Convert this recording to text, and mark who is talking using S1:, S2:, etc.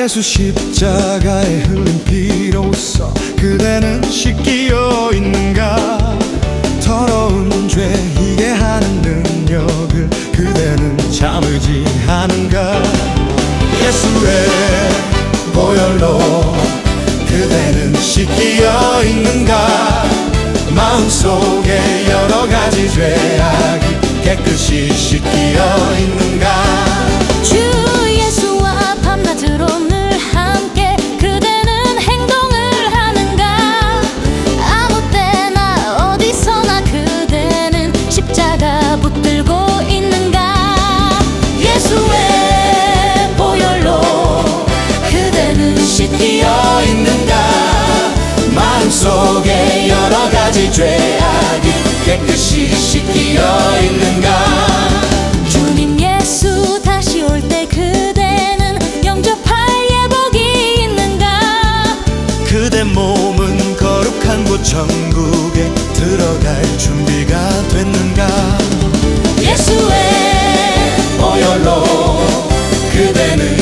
S1: 예수 십자가에 흘린 피로써 그대는 씻기어 있는가? 더러운 죄 이게 하는 능력을 그대는 참을지 하는가? 예수의 보혈로 그대는 씻기어 있는가? 마음속에 여러 가지 죄악이 깨끗이 씻기어 있는가
S2: 천국에 들어갈 준비가 됐는가? 예수의 보혈로 그대는